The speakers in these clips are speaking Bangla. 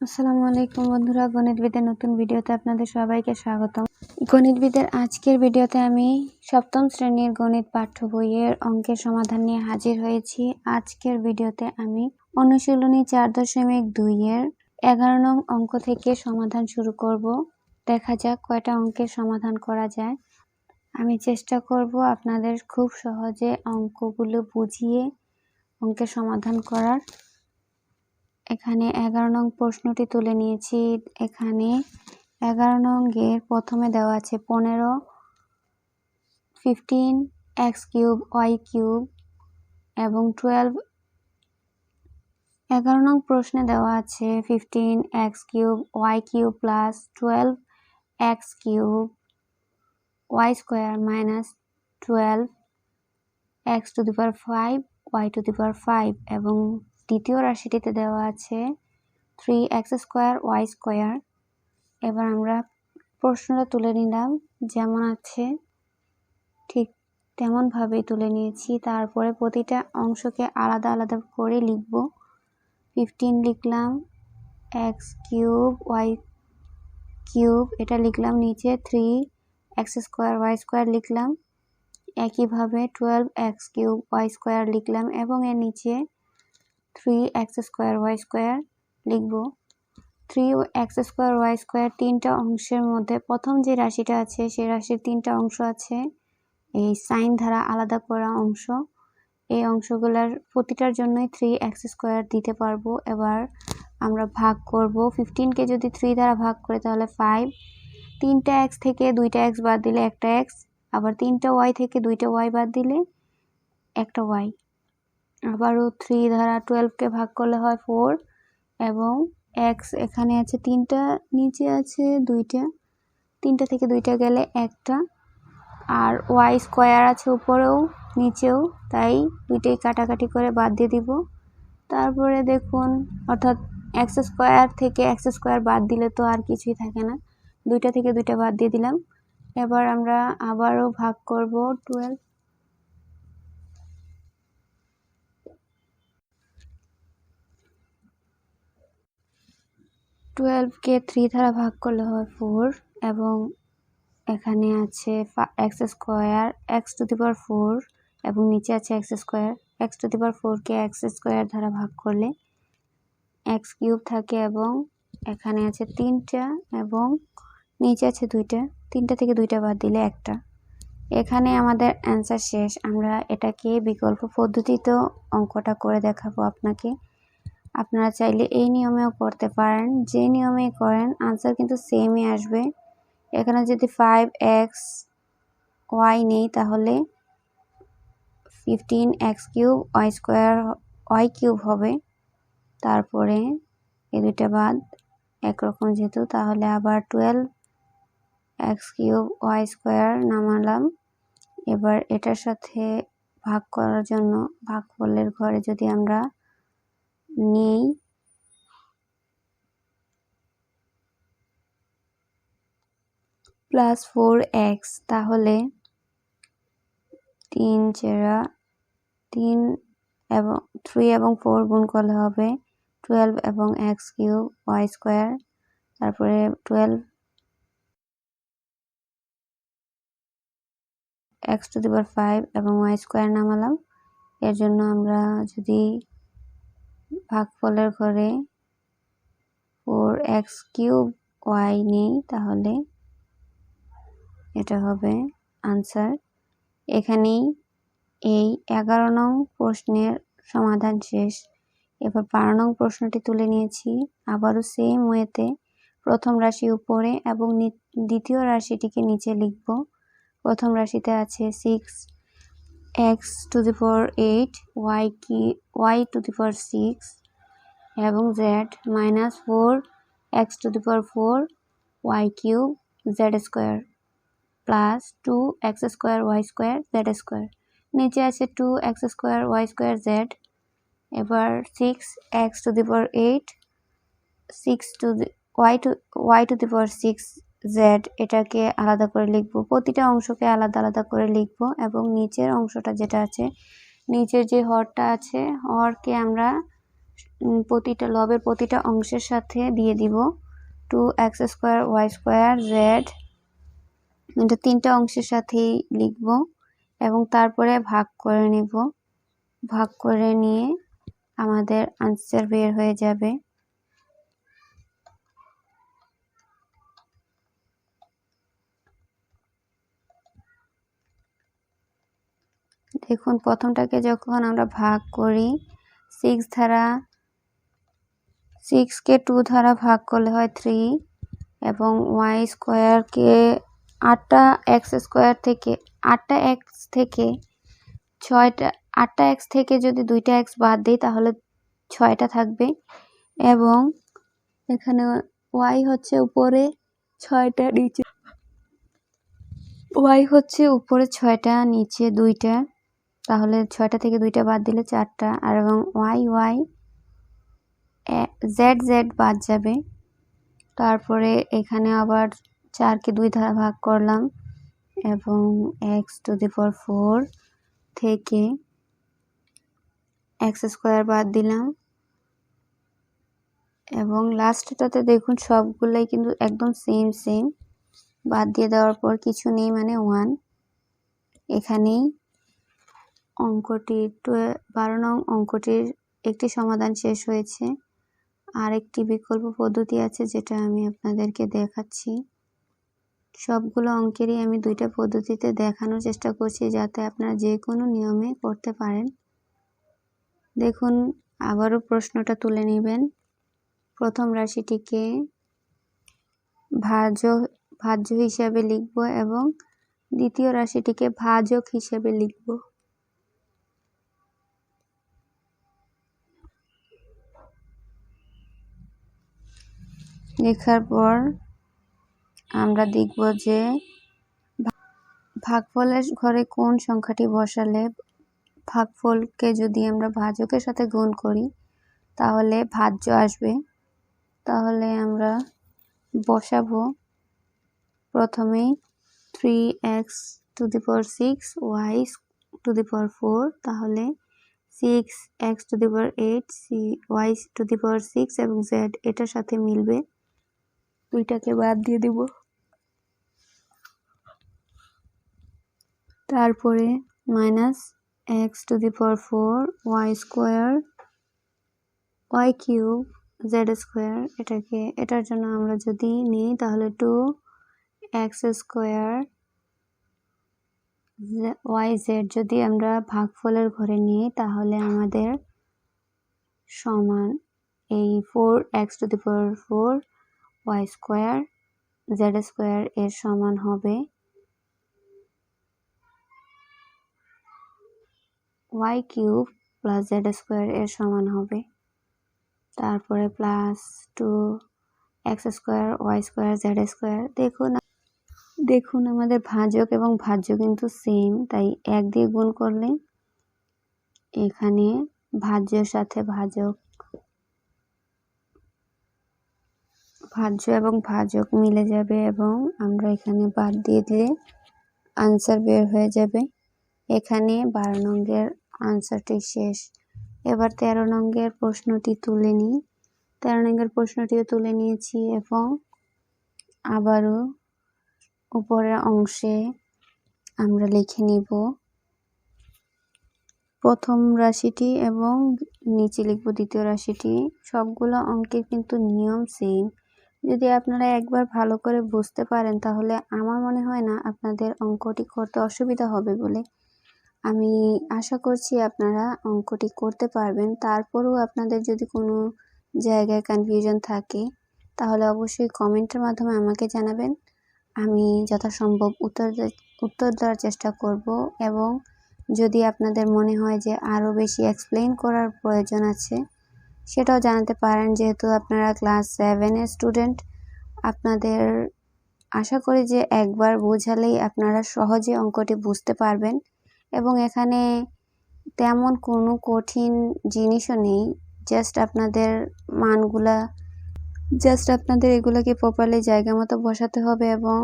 আসসালামু আলাইকুম বন্ধুরা, গণিতবিদের নতুন ভিডিওতে আপনাদের সবাইকে স্বাগতম। গণিতবিদের আজকের ভিডিওতে আমি সপ্তম শ্রেণির গণিত পাঠ্য বইয়ের অঙ্কের সমাধান নিয়ে হাজির হয়েছি। আজকের ভিডিওতে আমি অনুশীলনী চার দশমিক দুইয়ের এগারো নং অঙ্ক থেকে সমাধান শুরু করব। দেখা যাক কয়টা অঙ্কের সমাধান করা যায়। আমি চেষ্টা করব আপনাদের খুব সহজে অঙ্কগুলো বুঝিয়ে অঙ্কের সমাধান করার। এখানে এগারো নং প্রশ্নটি তুলে নিয়েছি। এখানে এগারো নং এর প্রথমে দেওয়া আছে পনেরো fifteen x cube y cube এবং টুয়েলভ এগারো নং প্রশ্নে দেওয়া আছে fifteen x cube y cube plus twelve x cube y square minus twelve x to the power five y to the power five এবং দ্বিতীয় রাশিটিতে দেওয়া আছে three x square y square এবার আমরা প্রশ্নটা তুলে নিলাম, যেমন আছে, ঠিক তেমনভাবেই তুলে নিয়েছি। তারপরে প্রতিটা অংশকে আলাদা আলাদা করে লিখব। ফিফটিন লিখলাম এক্স কিউব ওয়াই কিউব এটা লিখলাম নিচে three x square y square লিখলাম। একইভাবে twelve x cube y square লিখলাম এবং এর নিচে three x square y square লিখব। Three x square y square তিনটা অংশের মধ্যে প্রথম যে রাশিটা আছে, সেই রাশির তিনটা অংশ আছে। এই সাইন দ্বারা আলাদা করা অংশ। এই অংশগুলোর প্রতিটার জন্যই থ্রি এক্স স্কোয়ার দিতে পারব। এবার আমরা ভাগ করব। ফিফটিনকে যদি থ্রি দ্বারা ভাগ করে, তাহলে ফাইভ তিনটা এক্স থেকে দুইটা এক্স বাদ দিলে একটা এক্স আবার তিনটা ওয়াই থেকে দুইটা ওয়াই বাদ দিলে একটা ওয়াই আবারও থ্রি দ্বারা টুয়েলভকে ভাগ করলে হয় ফোর এবং এক্স এখানে আছে তিনটা, নিচে আছে দুইটা, তিনটা থেকে দুইটা গেলে একটা। আর ওয়াই স্কোয়ার আছে উপরেও, নিচেও, তাই দুইটাই কাটাকাটি করে বাদ দিয়ে দিব। তারপরে দেখুন, অর্থাৎ এক্স স্কোয়ার থেকে এক্স স্কোয়ার বাদ দিলে তো আর কিছুই থাকে না। দুইটা থেকে দুইটা বাদ দিয়ে দিলাম। এবার আমরা আবারও ভাগ করব টুয়েলভ। টুয়েলভকে থ্রি দ্বারা ভাগ করলে হয় ফোর এবং এখানে আছে x square x to the power four এবং নিচে আছে x square x to the power ফোরকে এক্স স্কোয়ার দ্বারা ভাগ করলে এক্স কিউব থাকে এবং এখানে আছে তিনটা এবং নিচে আছে দুইটা, তিনটা থেকে দুইটা বাদ দিলে একটা। এখানে আমাদের অ্যান্সার শেষ, আমরা এটাকে বিকল্প পদ্ধতিতেও অঙ্কটা করে দেখাবো আপনাকে। আপনারা চাইলে এই নিয়মেও করতে পারেন। যে নিয়মে করেন আনসার কিন্তু সেমই আসবে। এখানে যদি ফাইভ এক্স ওয়াই নেই, তাহলে fifteen x cube y square y cube হবে। তারপরে এ দুইটা বাদ একরকম যেহেতু, তাহলে আবার twelve x cube y square নামালাম। এবার এটার সাথে ভাগ করার জন্য, ভাগ ভাগফলের ঘরে যদি আমরা নেই। প্লাস ফোর এক্স তাহলে তিন চেরা তিন এবং থ্রি এবং ফোর গুণ করলে হবে টুয়েলভ এবং এক্স কিউব ওয়াই স্কোয়ার তারপরে twelve x to the power five এবং ওয়াই স্কোয়ার নামালাম। এর জন্য আমরা যদি ভাগফলের ঘরে ফোর এক্স কিউব ওয়াই নেই, তাহলে এটা হবে আনসার এখানেই এই এগারো নং প্রশ্নের সমাধান শেষ। এবার বারো নং প্রশ্নটি তুলে নিয়েছি। আবারও সেম ওয়েতে প্রথম রাশি উপরে এবং দ্বিতীয় রাশিটিকে নিচে লিখব। প্রথম রাশিতে আছে six x to the power eight y কি y to the power six এবং z minus four x to the power four y cube z square plus two x square y square z square নিচে আছে two x square y square z এবার six x to the power eight six to the y to y to the power six z এটাকে আলাদা করে লিখব। প্রতিটা অংশকে আলাদা আলাদা করে লিখব এবং নিচের অংশটা যেটা আছে, নিচের যে হরটা আছে, হরকে আমরা প্রতিটা লবের প্রতিটা অংশের সাথে দিয়ে দিব। Two x square y square z এটা তিনটা অংশের সাথেই লিখব এবং তারপরে ভাগ করে নিব। ভাগ করে নিয়ে আমাদের আনসার বের হয়ে যাবে। দেখুন প্রথমটাকে যখন আমরা ভাগ করি সিক্স ধারা সিক্সকে টু ধারা ভাগ করলে হয় থ্রি এবং ওয়াই স্কোয়ারকে আটটা এক্স স্কোয়ার থেকে, আটটা এক্স থেকে ছয়টা, আটটা এক্স থেকে যদি দুইটা এক্স বাদ দিই তাহলে ছয়টা থাকবে এবং এখানে ওয়াই হচ্ছে উপরে ছয়টা নিচে ওয়াই হচ্ছে উপরে ছয়টা, নিচে দুইটা তাহলে ছয়টা থেকে দুইটা বাদ দিলে চারটা, আর এবং ওয়াই ওয়াই জেড জেড বাদ যাবে। তারপরে এখানে আবার চারকে দুই ধারা ভাগ করলাম এবং x to the power four থেকে এক্স স্কোয়ার বাদ দিলাম। এবং লাস্টটাতে দেখুন সবগুলাই কিন্তু একদম সেম সেম। বাদ দিয়ে দেওয়ার পর কিছু নেই মানে ওয়ান। এখানেই অঙ্কটি বারো নং অঙ্কটির একটি সমাধান শেষ হয়েছে। আর একটি বিকল্প পদ্ধতি আছে যেটা আমি আপনাদেরকে দেখাচ্ছি। সবগুলো অঙ্কেরই আমি দুইটা পদ্ধতিতে দেখানোর চেষ্টা করছি যাতে আপনারা যে কোনো নিয়মে করতে পারেন। দেখুন, আবারও প্রশ্নটা তুলে নেবেন। প্রথম রাশিটিকে ভাজ্য ভাজ্য হিসাবে লিখব এবং দ্বিতীয় রাশিটিকে ভাজক হিসাবে লিখব। লেখার পর আমরা দেখব যে ভাগফলের ঘরে কোন সংখ্যাটি বসালে ভাগফলকে যদি আমরা ভাজকের সাথে গুণ করি, তাহলে ভাজ্য আসবে। তাহলে আমরা বসাবো প্রথমেই three x to the power six y to the power four তাহলে six x to the power eight c y to the power six এবং জেড এটার সাথে মিলবে। দুইটাকে বাদ দিয়ে দিব। তারপরে minus x to the power four y square y cube z square এটাকে, এটার জন্য আমরা যদি নিই তাহলে two x square y z যদি আমরা ভাগফলের ঘরে নিই তাহলে আমাদের সমান এই four x to the power four y square z square এর সমান হবে y cube plus z square এর সমান হবে। তারপরে plus two x square y square z square দেখুন দেখুন আমাদের ভাজক এবং ভাজ্য কিন্তু সেম তাই এক দিয়ে গুণ করলে এখানে ভাজ্যের সাথে ভাজক ভাজ্য এবং ভাজক মিলে যাবে এবং আমরা এখানে বাদ দিয়ে দিলে আনসার বের হয়ে যাবে। এখানে বারো নঙ্গের আনসারটি শেষ। এবার তেরো নঙ্গের প্রশ্নটি তুলে নিই। তেরো নঙ্গের প্রশ্নটিও তুলে নিয়েছি এবং আবারও উপরের অংশে আমরা লিখে নিব। প্রথম রাশিটি এবং নিচে লিখব দ্বিতীয় রাশিটি। সবগুলো অঙ্কের কিন্তু নিয়ম সেম যদি আপনারা একবার ভালো করে বুঝতে পারেন, তাহলে আমার মনে হয় না আপনাদের অঙ্কটি করতে অসুবিধা হবে বলে। আমি আশা করছি আপনারা অঙ্কটি করতে পারবেন। তারপরেও আপনাদের যদি কোনো জায়গায় কনফিউশন থাকে, তাহলে অবশ্যই কমেন্টের মাধ্যমে আমাকে জানাবেন। আমি যথাসম্ভব উত্তর উত্তর দেওয়ার চেষ্টা করব এবং যদি আপনাদের মনে হয় যে আরও বেশি এক্সপ্লেন করার প্রয়োজন আছে সেটাও জানাতে পারেন, যেহেতু আপনারা ক্লাস সেভেনের স্টুডেন্ট আপনাদের আশা করি যে একবার বোঝালেই আপনারা সহজে অঙ্কটি বুঝতে পারবেন। এবং এখানে তেমন কোনো কঠিন জিনিসও নেই জাস্ট আপনাদের মানগুলা জাস্ট আপনাদের এগুলোকে প্রপারলি জায়গা মতো বসাতে হবে এবং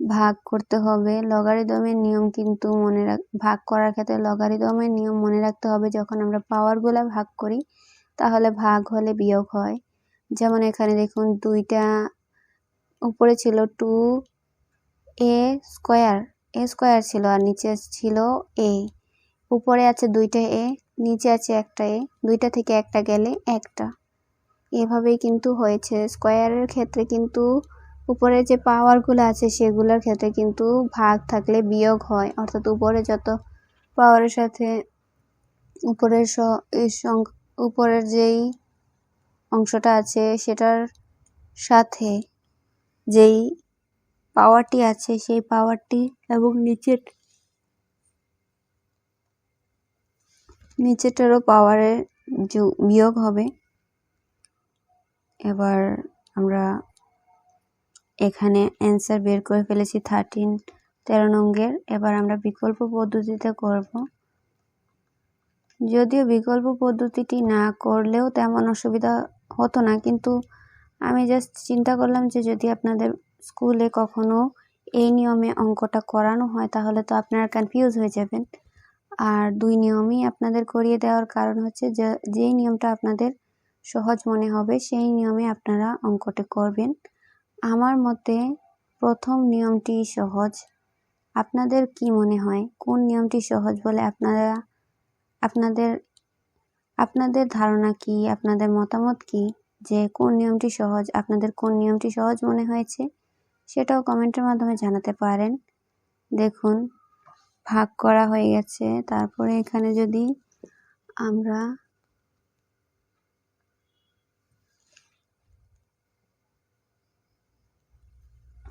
ভাগ করতে হবে। লগারিদমের নিয়ম কিন্তু মনে রাখ, ভাগ করার ক্ষেত্রে লগারিদমের নিয়ম মনে রাখতে হবে যখন আমরা পাওয়ারগুলো ভাগ করি। তাহলে ভাগ হলে বিয়োগ হয়। যেমন এখানে দেখুন দুইটা উপরে ছিল two a square a square ছিল আর নিচে ছিল এ উপরে আছে দুইটা এ নিচে আছে একটা এ দুইটা থেকে একটা গেলে একটা। এভাবেই কিন্তু হয়েছে। স্কোয়ারের ক্ষেত্রে কিন্তু উপরে যে পাওয়ারগুলো আছে সেগুলোর ক্ষেত্রে কিন্তু ভাগ থাকলে বিয়োগ হয়। অর্থাৎ উপরে যত পাওয়ারের সাথে উপরের উপরের যেই অংশটা আছে সেটার সাথে যেই পাওয়ারটি আছে সেই পাওয়ারটি এবং নিচের, নিচেরটারও পাওয়ারের বিয়োগ হবে। এবার আমরা এখানে অ্যান্সার বের করে ফেলেছি থার্টিন তেরো নঙ্গের এবার আমরা বিকল্প পদ্ধতিতে করব। যদিও বিকল্প পদ্ধতিটি না করলেও তেমন অসুবিধা হতো না, কিন্তু আমি জাস্ট চিন্তা করলাম যে যদি আপনাদের স্কুলে কখনো এই নিয়মে অঙ্কটা করানো হয়, তাহলে তো আপনারা কনফিউজ হয়ে যাবেন। আর দুই নিয়মই আপনাদের করিয়ে দেওয়ার কারণ হচ্ছে যে, যেই নিয়মটা আপনাদের সহজ মনে হবে, সেই নিয়মে আপনারা অঙ্কটি করবেন। আমার মতে প্রথম নিয়মটি সহজ। আপনাদের কি মনে হয়, কোন নিয়মটি সহজ বলে আপনারা আপনাদের আপনাদের ধারণা কি? আপনাদের মতামত কি? যে কোন নিয়মটি সহজ, আপনাদের কোন নিয়মটি সহজ মনে হয়েছে? সেটাও কমেন্টের মাধ্যমে জানাতে পারেন। দেখুন, ভাগ করা হয়ে গেছে। তারপরে এখানে যদি আমরা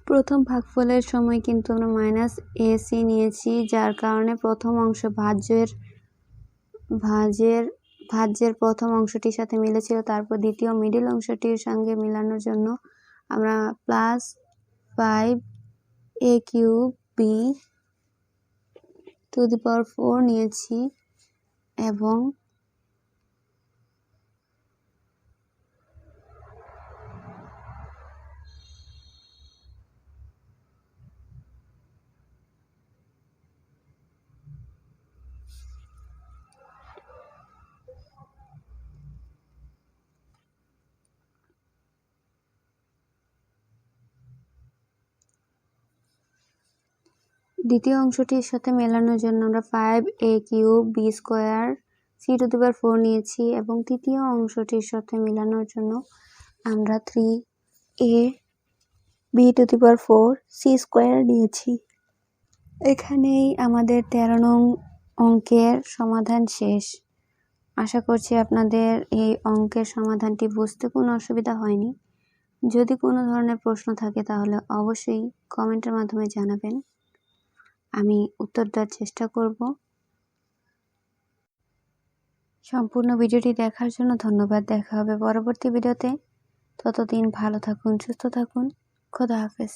প্রথম ভাগফলের সময় কিন্তু আমরা মাইনাস এসি নিয়েছি, যার কারণে প্রথম অংশ ভাজ্যের ভাজের ভাজ্যের প্রথম অংশটির সাথে মিলেছিল, তারপর দ্বিতীয় মিডিল অংশটির সঙ্গে মিলানোর জন্য আমরা plus five a cube b to the power four নিয়েছি এবং দ্বিতীয় অংশটির সাথে মেলানোর জন্য আমরা five a cube b square c to the power four নিয়েছি এবং তৃতীয় অংশটির সাথে মেলানোর জন্য আমরা three a b to the power four c square নিয়েছি। এখানেই আমাদের তেরো নং অঙ্কের সমাধান শেষ। আশা করছি আপনাদের এই অঙ্কের সমাধানটি বুঝতে কোনো অসুবিধা হয়নি। যদি কোনো ধরনের প্রশ্ন থাকে তাহলে অবশ্যই কমেন্টের মাধ্যমে জানাবেন। আমি উত্তর দেওয়ার চেষ্টা করব। সম্পূর্ণ ভিডিওটি দেখার জন্য ধন্যবাদ। দেখা হবে পরবর্তী ভিডিওতে। ততদিন ভালো থাকুন, সুস্থ থাকুন। খোদা হাফেজ।